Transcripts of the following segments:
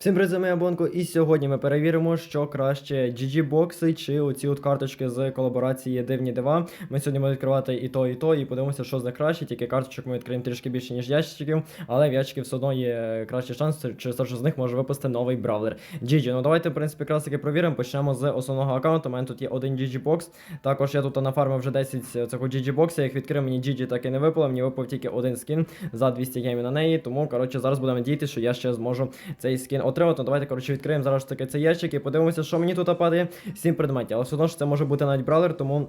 Всім привіт, з Бонко, і сьогодні ми перевіримо, що краще GG бокси чи оці от карточки з колаборації Дивні Дива. Ми сьогодні будемо відкривати і то, і то, і подивимося, що з них краще. Тільки карточок ми відкриємо трішки більше, ніж ящиків, але в ящиків все одно є кращий шанс, через те, що з них може випасти новий бравлер. GG. Ну давайте, в принципі, якраз таки провіримо. Почнемо з основного аккаунту. У мене тут є один GG бокс. Також я тут нафармив вже 10 цього GG боксів. Як відкрив, мені GG так і не випало. Мені випав тільки один скін за 200 геймів на неї. Тому, коротше, зараз будемо надіятися, що я ще зможу цей скін отримати. Ну, давайте, коротше, відкриємо зараз таки цей ящик і подивимося, що мені тут падає. 7 предметів. Але все одно ж це може бути навіть бравлер, тому.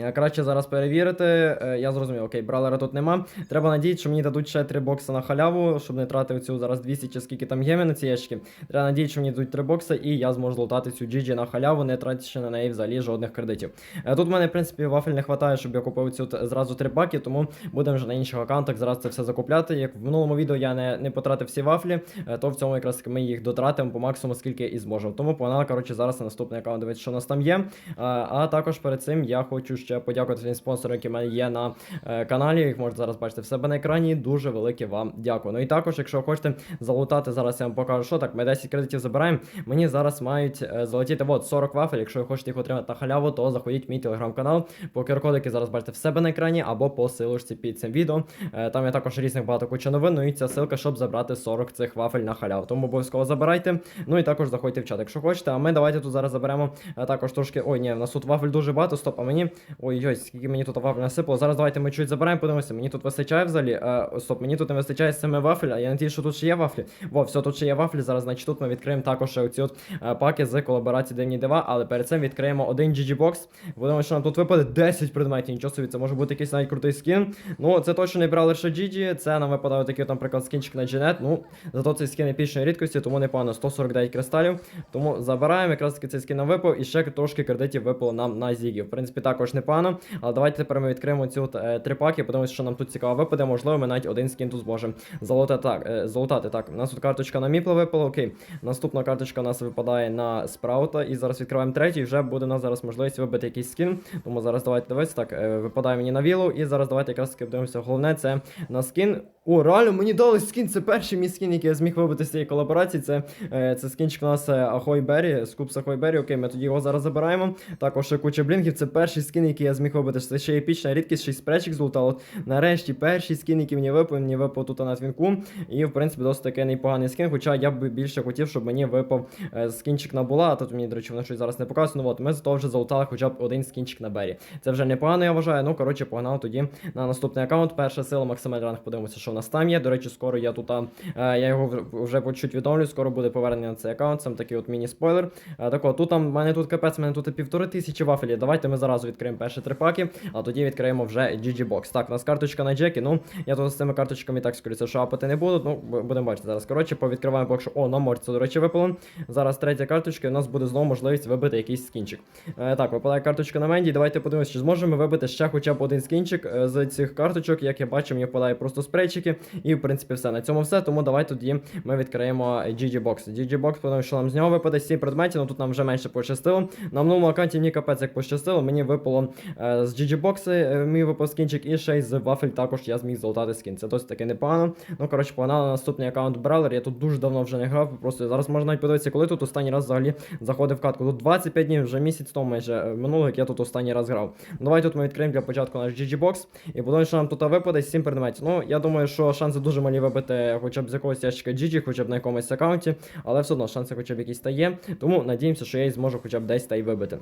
Е, Краще зараз перевірити. Е, Я зрозумів, окей, бралера тут нема. Треба надіятися, що мені дадуть ще 3 бокси на халяву, щоб не тратив цю зараз 200 чи скільки там геми на ці ящики. Треба надіятися, що мені дадуть 3 бокси, і я зможу злутати цю GG на халяву, не тратячи на неї взагалі жодних кредитів. Е, Тут в мене, в принципі, вафель не вистачає, щоб я купив цю зразу 3 паки, тому будемо вже на інших аккаунтах зараз це все закупляти. Як в минулому відео я не, не потратив всі вафлі, то в цьому якраз ми їх дотратимо по максимуму, скільки і зможемо. Тому погнали, коротше, зараз на наступний аккаунт дивитися, що у нас там є. А також перед цим я хочу ще подякувати всім спонсорам, які в мене є на е, каналі. Їх можете зараз бачити в себе на екрані. Дуже велике вам дякую. Ну і також, якщо хочете залутати, зараз я вам покажу, що так. Ми 10 кредитів забираємо. Мені зараз мають е, залетіти от 40 вафель. Якщо ви хочете їх отримати на халяву, то заходіть в мій телеграм-канал. По QR-коду, зараз бачите в себе на екрані, або по силочці під цим відео. Е, Там є також різних багато куча новин. Ну і ця ссылка, щоб забрати 40 цих вафель на халяву. Тому обов'язково забирайте. Ну і також заходьте в чат, якщо хочете. А ми давайте тут зараз заберемо також трошки. Ой, ні, в нас тут вафель дуже багато. Стоп, а мені. Ой-ой, скільки мені тут вафель насипало. Зараз давайте ми чуть забираємо, подивимося. Мені тут вистачає взагалі. Е, стоп, мені тут не вистачає саме вафель, а я надію, що тут ще є вафлі. Во, все, тут ще є вафлі. Зараз, значить, тут ми відкриємо також оці от е, паки з колаборації Дивні Дива, але перед цим відкриємо один GG бокс. Будемо, що нам тут випаде 10 предметів. Нічого собі, це може бути якийсь навіть крутий скін. Ну, це точно не брали лише GG, це нам випадає такий, от, наприклад, скінчик на Дженет. Ну, зато цей скін епічної рідкості, тому непогано 149 кристалів. Тому забираємо, якраз таки цей скін нам випав, і ще трошки кредитів випало нам на Зігі. В принципі, також непогано. Але давайте тепер ми відкриємо от, е, три паки, подивимося, що нам тут цікаво випаде. Можливо, ми навіть один скін тут зможемо залутати. Так, е. Так, у нас тут карточка на Міпла випала, окей. Наступна карточка у нас випадає на Спраута. І зараз відкриваємо третій. Вже буде у нас зараз можливість вибити якийсь скін. Тому зараз давайте дивитися. Так, е, випадає мені на вілу. І зараз давайте якраз подивимося. Головне це на скін. О, реально, мені дали скін. Це перший мій скін, який я зміг вибити з цієї колаборації. Це, це скінчик у нас Ахой Беррі, скупс Ахой Беррі. Окей, ми тоді його зараз забираємо. Також куча блінків. Це перший скін, який я зміг вибити. Це ще епічна рідкість, 6 пречик злутало. Нарешті перший скін, який мені випав, мені випав тут на твінку. І в принципі досить таки непоганий скін. Хоча я б більше хотів, щоб мені випав е, скінчик на була. Тут мені, до речі, воно щось зараз не показує. Ну от ми зато вже залутали хоча б один скінчик на Бері. Це вже непогано, я вважаю. Ну коротше, погнали тоді на наступний аккаунт. Перша сила Максимель Ранг. Подивимося, що в нас там є. До речі, скоро я тут. е, я його вже по чуть відомлю. Скоро буде повернення на цей аккаунт. Це такий от міні-спойлер. Е, так от, тут там мене тут капець, мене тут півтори тисячі вафелів. Давайте ми зараз відкриємо перші три паки, а тоді відкриємо вже GG Box. Так, у нас карточка на Джекі. Ну, я тут з цими карточками так скоріше шапати не буду. Ну, будемо бачити зараз. Коротше, повідкриваємо поки що. О, на морці, до речі, випало. Зараз третя карточка, і у нас буде знову можливість вибити якийсь скінчик. Е, так, випадає карточка на Менді. Давайте подивимося, чи зможемо вибити ще хоча б один скінчик е, з цих карточок. Як я бачу, мені впадає просто спрейчики. І в принципі все. На цьому все. Тому давайте тоді ми відкриємо GG Box. GG Box, подивимося, що нам з нього випаде 7 предметів. Ну тут нам вже менше пощастило. На минулому аккаунті мені капець як пощастило. Мені випало е, з GG Box е, мій випав скінчик, і ще й з вафель також я зміг золотати скін. Це досить таки непогано. Ну коротше, погнали на наступний аккаунт Бравлер. Я тут дуже давно вже не грав. Просто зараз можна навіть подивитися, коли тут останній раз взагалі заходив в катку. Тут 25 днів, вже місяць тому майже е, минуло, як я тут останній раз грав. Ну, Давай тут ми відкриємо для початку наш GG Box. І подумаємо, що нам тут випаде 7 предметів. Ну, я думаю, що шанси дуже малі вибити хоча б з якогось ящика GG, хоча б на якомусь аккаунті. Але все одно шанси хоча б якісь та є. Тому надіємося, що я її зможу хоча б десь та й вибити.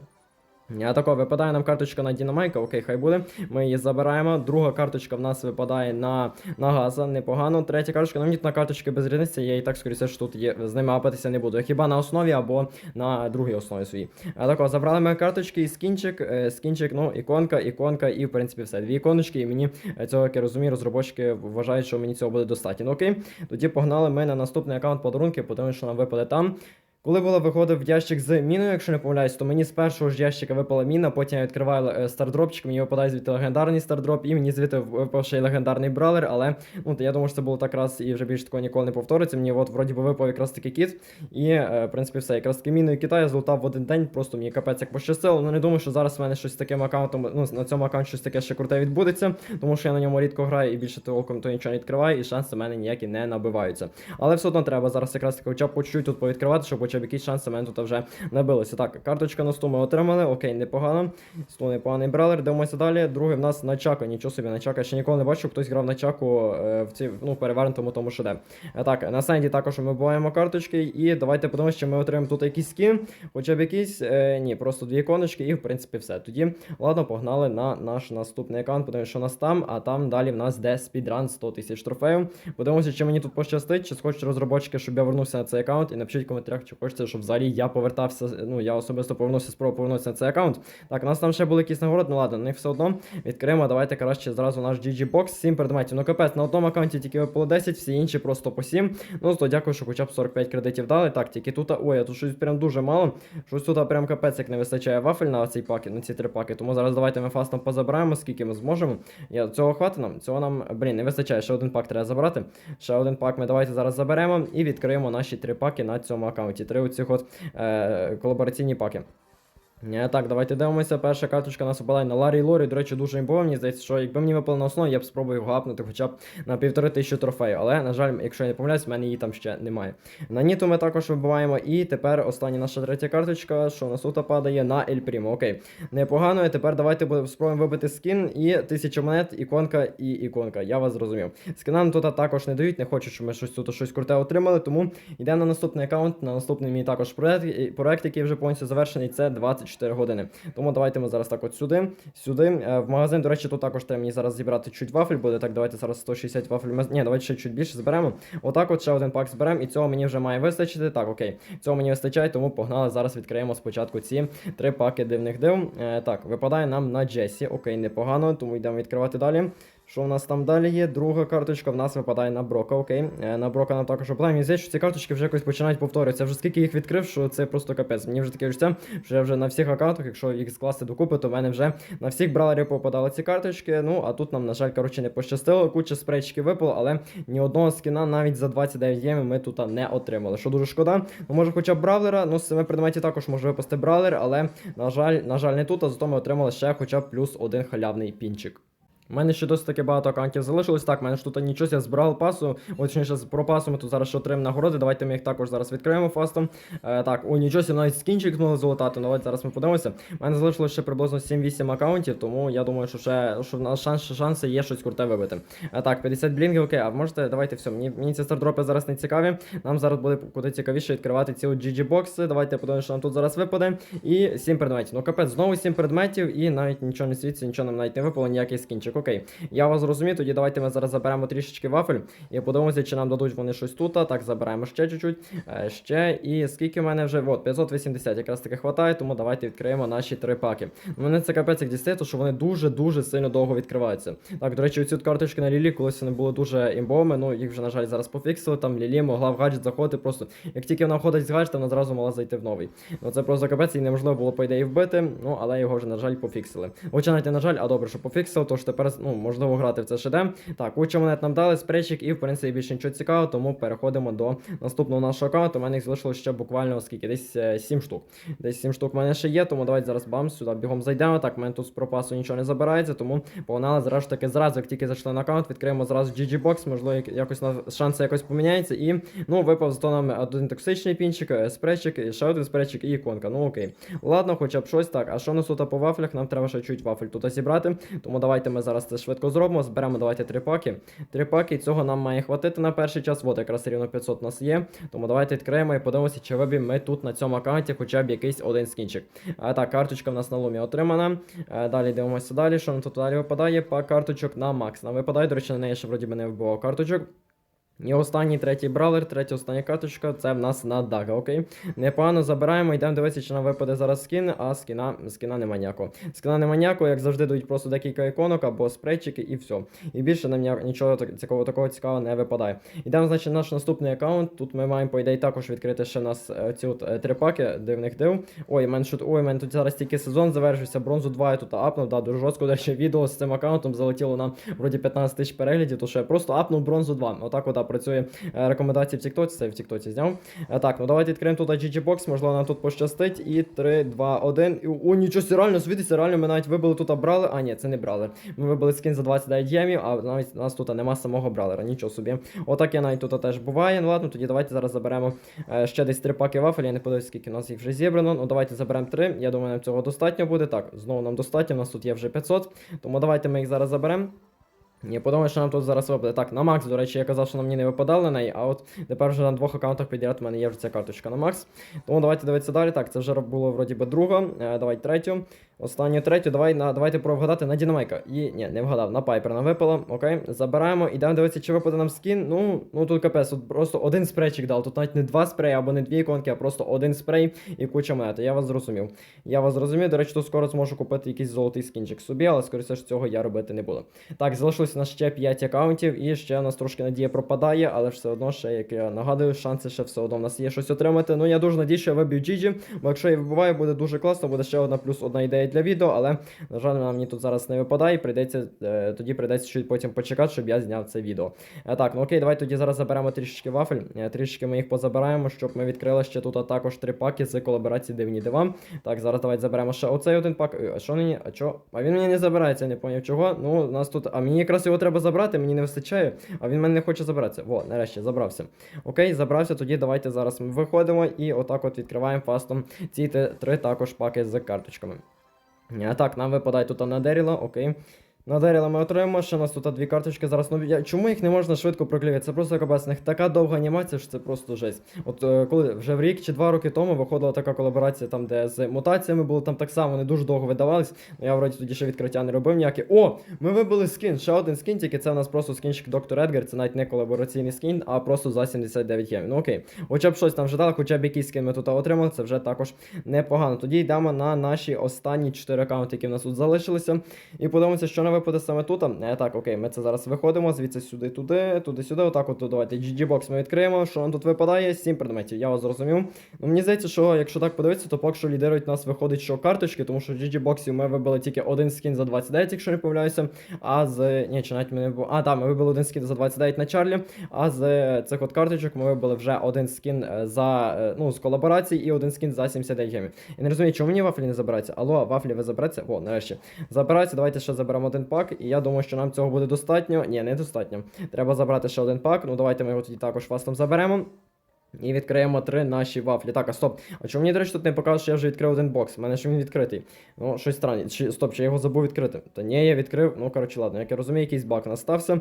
Тако, випадає нам карточка на Дінамайка, окей, хай буде. Ми її забираємо. Друга карточка в нас випадає на, на газа, непогано. Третя карточка, ну мені на карточки без різниці, я і так скоріше, що тут є, з ними апатися не буду. Хіба на основі або на другій основі своїй. Тако, забрали ми карточки і скінчик, е, скінчик, ну, іконка, іконка, і в принципі все. Дві іконочки, і мені цього, як я розумію, розробочки вважають, що мені цього буде достатньо. Ну окей, тоді погнали ми на наступний аккаунт подарунки, подивимося, що нам випаде там. Коли було виходив ящик з міною, якщо не помиляюсь, то мені з першого ж ящика випала міна, потім я відкриваю е, стардропчик, мені випадає звідти легендарний стардроп, і мені звідти випав ще й легендарний бравлер, але ну, я думаю, що це було так раз і вже більше такого ніколи не повториться. Мені от вроді би випав якраз таки кіт, і е, в принципі все. Якраз таки міною кита я злутав в один день, просто мені капець як пощастило. Ну не думаю, що зараз в мене щось таким аккаунтом, ну на цьому аккаунті щось таке ще круте відбудеться, тому що я на ньому рідко граю і більше толком то нічого не відкриваю, і шанси в мене ніякі не набиваються. Але все одно треба зараз якраз таки хоча б по чуть-чуть тут повідкривати, щоб хоча б якісь шанси в мене тут вже набилися. Так, карточка на 100 ми отримали, окей, непогано. 100 непоганий бралер, дивимося далі. Другий в нас начака, нічого собі начака. Ще ніколи не бачив, хтось грав начаку е, в цій ну, перевернутому тому що де. Е, так, на сенді також ми буваємо карточки, і давайте подивимося, що ми отримаємо тут якийсь скін, хоча б якийсь. Е, ні, просто дві іконочки, і в принципі все. Тоді, ладно, погнали на наш наступний аккаунт, подивимося, що у нас там, а там далі в нас де спідран 100 тисяч трофеїв. Подивимося, чи мені тут пощастить, чи схочуть розробочки, щоб я вернувся на цей аккаунт. І напишіть в коментарях, чи хочете, щоб взагалі я повертався. Ну, я особисто повернувся, спробував повернутися на цей аккаунт. Так, у нас там ще були якісь нагороди, ну ладно, не все одно. Відкриємо, давайте краще зразу наш GG Box, 7 предметів. Ну капець, на одному аккаунті тільки випало 10, всі інші просто по 7. Ну, то дякую, що хоча б 45 кредитів дали. Так, тільки тут, ой, а тут щось прям дуже мало. Щось тут прям капець, як не вистачає вафель на цей паки, на ці три паки. Тому зараз давайте ми фастом позабираємо, скільки ми зможемо. Я, Цього хватить нам, цього нам, блін, не вистачає, ще один пак треба забрати. Ще один пак ми давайте зараз заберемо і відкриємо наші три паки на цьому аккаунті. Три оцих от е, колабораційні паки. Не, так, давайте дивимося. Перша карточка нас випадає на Ларі Лорі. До речі, дуже імбова. Мені здається, що якби мені випало на основі, я б спробував гапнути хоча б на півтори тисячі трофеїв. Але, на жаль, якщо я не помиляюсь, в мене її там ще немає. На Ніту ми також вибиваємо. І тепер остання наша третя карточка, що у нас тут падає на Ель Прімо. Окей. Непогано. І тепер давайте спробуємо вибити скін і тисячу монет, іконка і іконка. Я вас зрозумів. Скинам тут також не дають, не хочу, щоб ми щось тут щось круте отримали. Тому йдемо на наступний аккаунт, на наступний мій також проект, проект який вже повністю завершений. Це 24 години. Тому давайте ми зараз так от сюди, сюди. Е, В магазин, до речі, тут також треба мені зараз зібрати чуть вафель буде. Так, давайте зараз 160 вафель. ми- Ні, давайте ще чуть більше зберемо. Отак от ще один пак зберемо, і цього мені вже має вистачити. Так, окей. Цього мені вистачає, тому погнали. Зараз відкриємо спочатку ці три паки дивних див. Е, так, випадає нам на Джесі. Окей, непогано, тому йдемо відкривати далі. Що в нас там далі є? Друга карточка в нас випадає на Брока, окей. Е, на Брока нам також випадає. Мені здається, що ці карточки вже якось починають повторюватися. Вже скільки їх відкрив, що це просто капець. Мені вже таке відчуття, що вже на всіх аккаунтах, якщо їх скласти докупи, то в мене вже на всіх бралерів попадали ці карточки. Ну, а тут нам, на жаль, коротше, не пощастило. Куча спрейчиків випало, але ні одного скіна навіть за 29 ємів ми тут не отримали. Що дуже шкода. Ну, може, хоча б бравлера. Ну, з цими предметів також може випасти бравлер, але, на жаль, на жаль, не тут, а зато ми отримали ще хоча б плюс один халявний пінчик. У мене ще досить таки багато аккаунтів залишилось. Так, в мене ж тут нічого, я збирав пасу. Точніше, про пасу ми тут зараз ще отримаємо нагороди. Давайте ми їх також зараз відкриємо фастом. Е, так, о, нічого, навіть скінчик змогли золотати. Ну, давайте зараз ми подивимося. У мене залишилось ще приблизно 7-8 аккаунтів, тому я думаю, що ще що в нас шанс, шанси є щось круте вибити. Е, так, 50 блінгів, окей, а можете, давайте все. Мені, мені ці стардропи зараз не цікаві. Нам зараз буде куди цікавіше відкривати ці GG бокси. Давайте подивимося, що нам тут зараз випаде. І 7 предметів. Ну, капець, знову 7 предметів, і навіть нічого не світиться, нічого нам навіть не випало, ніякий скінчик. Окей. Я вас зрозумів, тоді давайте ми зараз заберемо трішечки вафель і подивимося, чи нам дадуть вони щось тут. Так, забираємо ще чуть-чуть. Е, ще. І скільки в мене вже? От, 580 якраз таки хватає, тому давайте відкриємо наші три паки. Мене це капець як дістає, що вони дуже-дуже сильно довго відкриваються. Так, до речі, оці карточки на Лілі, колись вони були дуже імбовими, ну їх вже, на жаль, зараз пофіксили. Там Лілі могла в гаджет заходити просто. Як тільки вона входить з гаджета, вона зразу могла зайти в новий. Ну це просто капець, і неможливо було, по ідеї, вбити, ну але його вже, на жаль, пофіксили. Хоча навіть на жаль, а добре, що пофіксили, тож тепер ну, можливо грати в це ШД. Так, куча монет нам дали, спрейчик, і в принципі більше нічого цікавого, тому переходимо до наступного нашого аккаунту. У мене їх залишилось ще буквально скільки, десь е, 7 штук. Десь 7 штук в мене ще є, тому давайте зараз бам, сюди бігом зайдемо. Так, в мене тут з пропасу нічого не забирається, тому погнали зразу таки зразу, як тільки зайшли на аккаунт, відкриємо зразу GG Box, можливо, як- якось на шанси якось поміняється. І ну, випав зато нам один токсичний пінчик, е, спрейчик, і ще один спрейчик і іконка. Ну окей. Ладно, хоча б щось так. А що нас тут по вафлях? Нам треба ще чуть вафель тут зібрати. Тому давайте ми зараз це швидко зробимо. Зберемо давайте три паки. Три паки, цього нам має хватити на перший час. От якраз рівно 500 у нас є. Тому давайте відкриємо і подивимося, чи виб'ємо ми тут на цьому аккаунті хоча б якийсь один скінчик. А так, карточка в нас на лумі отримана. А, далі дивимося далі. Що нам тут далі випадає? Пак карточок на Макс. Нам випадає, до речі, на неї ще вроді би не вбивав карточок. І останній третій бравлер, третя остання карточка, це в нас на Дага, окей. Непогано забираємо, йдемо дивитися, чи нам випаде зараз скін, а скіна, скіна нема ніякого. Скіна нема ніякого, як завжди дають просто декілька іконок або спрейчики і все. І більше нам нічого так- цікавого такого цікавого не випадає. Йдемо, значить, наш наступний аккаунт. Тут ми маємо, по ідеї, також відкрити ще нас е, ці от е, три паки дивних див. Ой, мен шут, ой, мен тут зараз тільки сезон завершився, бронзу 2 я тут апнув, да, дуже жорстко, речі, відео з цим аккаунтом залетіло на вроді 15 тисяч переглядів, то що я просто апнув бронзу 2. Отак от працює е, рекомендації в Тіктоці, це в Тіктоці зняв. Е, Так, ну давайте відкриємо тут GG Box, можливо, нам тут пощастить. І 3, 2, 1. І, о, нічого реально світиться, реально ми навіть вибили тут брали. А, ні, це не брали. Ми вибили скін за 29 гемів, а навіть нас тут нема самого бралера, нічого собі. Отак я навіть тут теж буває. Ну ладно, тоді давайте зараз заберемо е, ще десь три паки вафель. Я не подивлюсь, скільки у нас їх вже зібрано. Ну давайте заберемо три. Я думаю, нам цього достатньо буде. Так, знову нам достатньо, у нас тут є вже 500. Тому давайте ми їх зараз заберемо. Я подумаю, що нам тут зараз випаде. Так, на Макс, до речі, я казав, що нам мені не випадали на неї, а от тепер вже на двох аккаунтах підряд у мене є вже ця карточка на Макс. Тому давайте дивитися далі. Так, це вже було вроді би друга. Е, давай третю. Останню третю. Давай на давайте вгадати на Дінамайка. І ні, не вгадав. На Пайпер нам випало. Окей, забираємо. Ідемо дивитися, чи випаде нам скін. Ну, ну тут капець, тут просто один спрейчик дав. Тут навіть не два спреї або не дві іконки, а просто один спрей і куча монет. Я вас зрозумів. Я вас зрозумів. До речі, тут скоро зможу купити якийсь золотий скінчик собі, але скоріше ж цього я робити не буду. Так, залишилось у нас ще 5 аккаунтів, і ще у нас трошки надія пропадає, але все одно ще, як я нагадую, шанси ще все одно у нас є щось отримати. Ну я дуже надію, що я виб'ю Джіджі, бо якщо я вибиваю, буде дуже класно, буде ще одна плюс одна ідея для відео, але, на жаль, вона мені тут зараз не випадає, прийдеться, е, тоді прийдеться чуть потім почекати, щоб я зняв це відео. Е, так, ну окей, давай тоді зараз заберемо трішечки вафель, е, трішечки ми їх позабираємо, щоб ми відкрили ще тут також три паки з колаборації Дивні Дива. Так, зараз давайте заберемо ще оцей один пак. А що мені? А чо? А він мені не забирається, не поняв чого. Ну, у нас тут. А мені якраз його треба забрати, мені не вистачає, а він мене не хоче забратися. Во, нарешті забрався. Окей, забрався. Тоді давайте зараз ми виходимо і отак от відкриваємо фастом ці три також паки з карточками. А так, нам випадає тут на Деріла, окей. На Деріла ми отримаємо, ще у нас тут дві карточки зараз. Ну, я, чому їх не можна швидко проклювати? Це просто капець, них така довга анімація, що це просто жесть. От е, коли вже в рік чи два роки тому виходила така колаборація, там, де з мутаціями було, там так само вони дуже довго видавались. Ну, я вроді тоді ще відкриття не робив ніякі. О! Ми вибили скін, ще один скін, тільки це у нас просто скінчик Доктор Едгар, це навіть не колабораційний скін, а просто за 79 гемів. Ну окей. Хоча б щось там вже дали, хоча б якийсь скін ми тут отримали, це вже також непогано. Тоді йдемо на наші останні 4 аккаунти, які в нас тут залишилися. І подивимося, що не випаде саме тут. Е, так, окей, ми це зараз виходимо, звідси сюди, туди, туди, сюди. Отак, от давайте GG-бокс ми відкриємо. Що нам тут випадає? 7 предметів. Я вас зрозумів. Ну, мені здається, що якщо так подивитися, то поки що лідирують нас виходить, що карточки, тому що в GG-боксі ми вибили тільки один скін за 29, якщо не помиляюся. А з. Ні, чи навіть ми не вибили. А, так, ми вибили один скін за 29 на Чарлі. А з цих от карточок ми вибили вже один скін е, за е, ну, з колаборації і один скін за 79 гемів. Я не розумію, чому мені вафлі не забираються. Алло, вафлі ви забереться? О, нарешті. Забираються, давайте ще заберемо один пак. І я думаю, що нам цього буде достатньо. Ні, не достатньо. Треба забрати ще один пак. Ну давайте ми його тоді також фастом заберемо. І відкриємо три наші вафлі. Так, а стоп. А чому мені, до речі, тут не показує, що я вже відкрив один бокс? У мене ж він відкритий. Ну, щось странне. Чи, стоп, чи я його забув відкрити? Та ні, я відкрив. Ну, коротше, ладно, як я розумію, якийсь баг настався.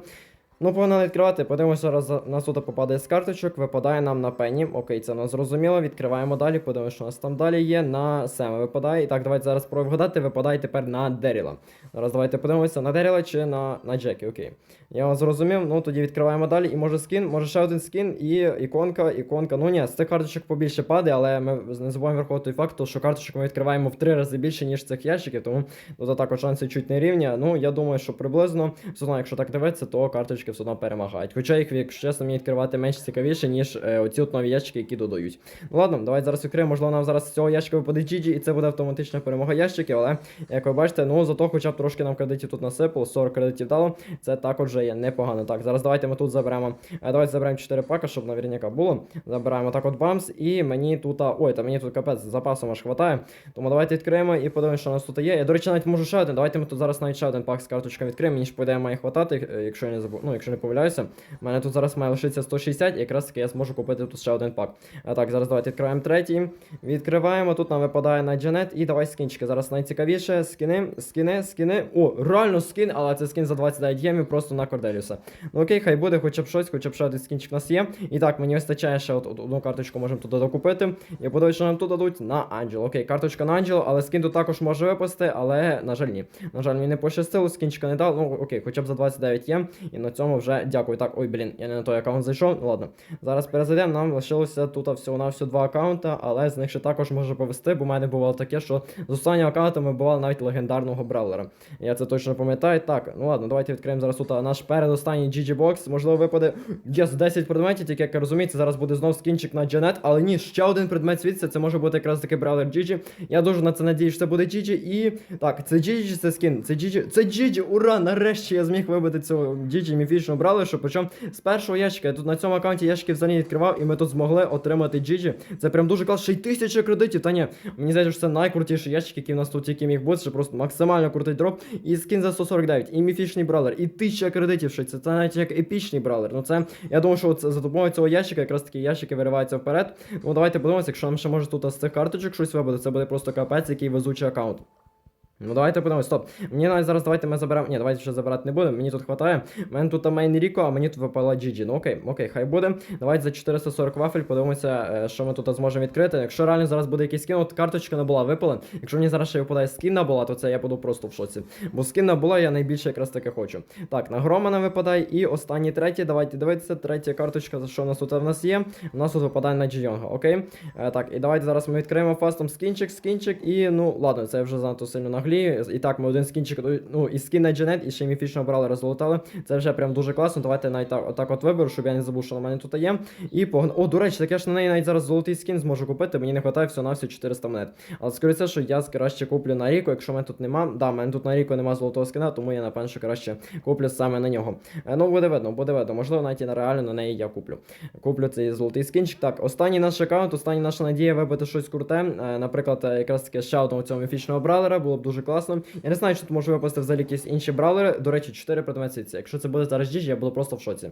Ну, погнали відкривати. Подивимося, зараз нас тут попадає з карточок, випадає нам на пені. Окей, це нас зрозуміло. Відкриваємо далі. Подивимося, що у нас там далі є. На Сема випадає. І так, давайте зараз спробуємо вгадати. Випадає тепер на Деріла. Зараз давайте подивимося на Деріла чи на, на Джекі. Окей. Я вас зрозумів. Ну тоді відкриваємо далі. І може скін, може ще один скін, і іконка, іконка. Ну ні, з цих карточок побільше падає, але ми не забуваємо враховувати факт, що карточок ми відкриваємо в три рази більше, ніж цих ящиків, тому тут також шанси чуть не рівні. Ну, я думаю, що приблизно, все одно, якщо так дивитися, то карточки все одно перемагають. Хоча їх, якщо чесно, мені відкривати менш цікавіше, ніж е, оці от нові ящики, які додають. Ну ладно, давайте зараз відкриємо. Можливо, нам зараз з цього ящика випаде GG, і це буде автоматична перемога ящиків, але як ви бачите, ну зато хоча б трошки нам кредитів тут насипало, 40 кредитів дало. Це також вже є непогано. Так, зараз давайте ми тут заберемо. е, Давайте заберемо 4 пака, щоб наверняка було. Забираємо так от бамс, і мені тут. Ой, та мені тут капець запасом аж хватає. Тому давайте відкриємо і подивимося, що у нас тут є. Я, до речі, навіть можу ще один. Давайте ми тут зараз навіть ще один пак з карточками відкриємо. Мені ж по ідеї має хватати, е, якщо я не забув. Ну, якщо не помиляюся. У мене тут зараз має лишитися 160, і якраз таки я зможу купити тут ще один пак. А так, зараз давайте відкриваємо третій. Відкриваємо. Тут нам випадає на Джанет. І давай скінчики. Зараз найцікавіше. Скини, скини, скини. О, реально скін, але це скін за 29 гемів просто на Корделіуса. Ну окей, хай буде хоча б щось, хоча б ще один скінчик у нас є. І так, мені вистачає ще от, от одну карточку, можемо туди докупити. Я подивлюсь, що нам тут дадуть на Анджел. Окей, карточка на Анджел, але скін тут також може випасти, але, на жаль, ні. На жаль, мені не пощастило, скінчика не дав. Ну окей, хоча б за 29 є. І на цьому цьому вже дякую. Так, ой, блін, я не на той аккаунт зайшов. Ну ладно. Зараз перезайдемо. Нам лишилося тут всього на всього два аккаунта, але з них ще також може повести, бо в мене бувало таке, що з останнього аккаунту ми бували навіть легендарного бравлера. Я це точно пам'ятаю. Так, ну ладно, давайте відкриємо зараз тут наш передостанній GG Box. Можливо, випаде Єс, 10 предметів, тільки як це зараз буде знов скінчик на Джанет, але ні, ще один предмет світиться, це може бути якраз таки бравлер Джиджі. Я дуже на це надію, що це буде Джиджі. І так, це Джиджі, це скін. Це Джиджі. Це Джиджі, ура! Нарешті я зміг вибити цього Джиджі міфічного бравлера, причому з першого ящика. Я тут на цьому аккаунті ящики взагалі відкривав, і ми тут змогли отримати Джиджі. Це прям дуже класно. Ще й тисяча кредитів. Та ні, мені здається, що це найкрутіший ящик, який в нас тут тільки міг бути. Що просто максимально крутий дроп. І скін за 149, і міфічний бравлер, і тисяча кредитів. Що це, це навіть як епічний бравлер. Ну це я думаю, що це за допомогою цього ящика якраз такі ящики вириваються вперед. Ну давайте подивимося, якщо нам ще може тут з цих карточок щось вибуде, це буде просто капець, який везучий аккаунт. Ну давайте подивимось, стоп. Мені навіть зараз давайте ми заберемо. Ні, давайте ще забирати не будемо. Мені тут хватає. У мене тут мейн Ріко, а мені тут випала Джиджі. Ну окей, окей, хай буде. Давайте за 440 вафель подивимося, е, що ми тут зможемо відкрити. Якщо реально зараз буде якийсь скін, от карточка не була випала. Якщо мені зараз ще випадає скін на була, то це я буду просто в шоці. Бо скін на була я найбільше якраз таки хочу. Так, на грома не випадає. І останній третій. Давайте дивитися. Третя карточка, що у нас тут в нас є. У нас тут випадає на Джійонга, окей? Е, так, і давайте зараз ми відкриємо фастом скінчик, скінчик. І ну ладно, це вже занадто сильно наглію. І так, ми один скінчик, ну і скін на Дженет, і ще міфічного брали золотали. Це вже прям дуже класно. Давайте навіть отак от виберу, щоб я не забув, що на мене тут є. І погна... О, до речі, так я ж на неї навіть зараз золотий скін зможу купити. Мені не вистачає всього на всього 400 монет. Але скоріше, що я краще куплю на Ріко, якщо мене тут нема. Да, мене тут на Ріко нема золотого скіна, тому я напевно, що краще куплю саме на нього. Е, ну, буде видно, буде видно. Можливо, навіть і на реально на неї я куплю. Куплю цей золотий скінчик. Так, останній наш аккаунт, остання наша надія вибити щось круте. Е, наприклад, е, якраз таки ще одного цього міфічного бравлера, було б дуже класно. Я не знаю, що тут може випасти взагалі якісь інші бравлери. До речі, 4 предмети. Якщо це буде зараз діж, я буду просто в шоці.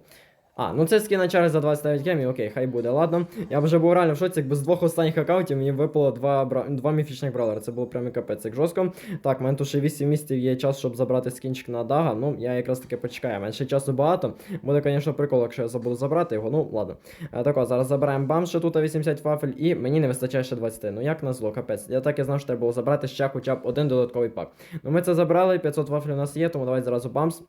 А, ну це скін на чарі за 29 гемів, окей, хай буде, ладно. Я вже був реально в шоці, якби з двох останніх аккаунтів мені випало два, бра... два міфічних бравлера. Це було прям і капець, як жорстко. Так, в мене тут ще 8 місяців є час, щоб забрати скінчик на Дага. Ну, я якраз таки почекаю. Мене ще часу багато. Буде, звісно, прикол, якщо я забуду забрати його. Ну, ладно. А, так, от, зараз забираємо бам, ще тут 80 вафель, і мені не вистачає ще 20. Ну як назло, капець. Я так і знав, що треба було забрати ще хоча б один додатковий пак. Ну ми це забрали, 500 вафель у нас є, тому давайте зразу бамс.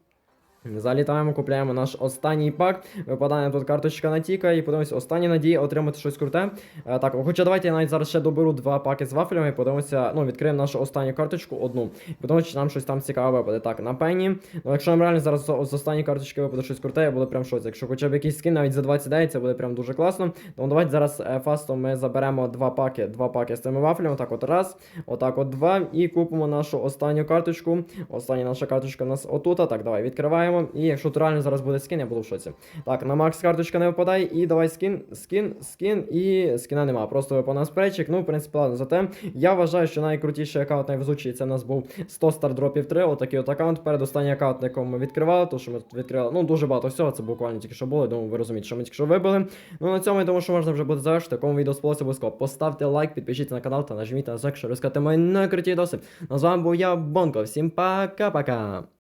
Залітаємо, купляємо наш останній пак. Випадає тут карточка на Тіка і подивимося, остання надія отримати щось круте. Е, так, хоча давайте я навіть зараз ще доберу два паки з вафлями подивимося, ну, відкриємо нашу останню карточку, одну. І подивимося, чи нам щось там цікаве випаде. Так, на пені. Ну, якщо нам реально зараз з останньої карточки випаде щось круте, я буду прям шоці. Якщо хоча б якийсь скін навіть за 29, це буде прям дуже класно. Тому давайте зараз е, фастом ми заберемо два паки, два паки з цими вафлями. Так, от раз, отак от два. І купимо нашу останню карточку. Остання наша карточка у нас отут. Так, давай відкриваємо. І якщо тут реально зараз буде скін, я буду в шоці. Так, на Макс карточка не випадає. І давай скін, скін, скін і скіна нема. Просто випав спрейчик. Ну, в принципі, ладно. Зате я вважаю, що найкрутіший аккаунт найвезучий це у нас був 100 стардропів 3. Отакий от аккаунт. Перед останній аккаунт, на якому ми відкривали, то що ми тут відкривали. Ну, дуже багато всього. Це буквально тільки що було. Думаю, ви розумієте, що ми тільки що вибили. Ну на цьому я думаю, що можна вже буде завершити. Такому відео сподобалося обов'язково. Поставте лайк, підпишіться на канал та нажміть на звук, щоб розказати мої найкруті досвід. Ну, з вами був я, Бонко. Всім пока-пока.